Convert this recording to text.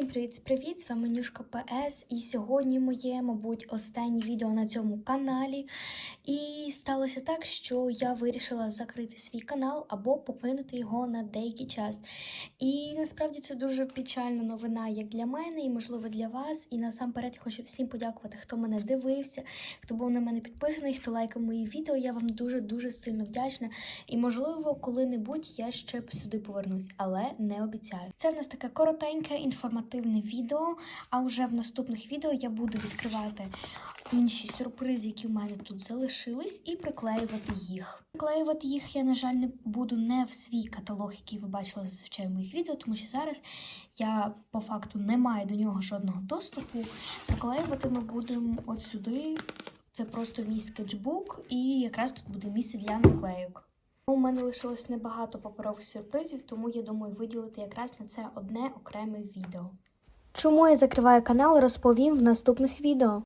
Всім привіт-привіт! З вами Нюшка ПС. І сьогодні моє, мабуть, останнє відео на цьому каналі. І сталося так, що я вирішила закрити свій канал або покинути його на деякий час. І насправді це дуже печальна новина, як для мене, і можливо для вас. І насамперед хочу всім подякувати, хто мене дивився, хто був на мене підписаний, хто лайкав мої відео. Я вам дуже дуже сильно вдячна. І можливо, коли-небудь я ще сюди повернусь, але не обіцяю. Це в нас таке коротеньке інформативне відео. А вже в наступних відео я буду відкривати інші сюрпризи, які в мене тут залишились, і приклеювати їх. Приклеювати їх я, на жаль, не буду не в свій каталог, який ви бачили зазвичай в моїх відео, тому що зараз я по факту не маю до нього жодного доступу. Приклеювати ми будемо от сюди. Це просто мій скетчбук, і якраз тут буде місце для наклейок. У мене лишилось небагато паперових сюрпризів, тому я думаю виділити якраз на це одне окреме відео. Чому я закриваю канал, розповім в наступних відео.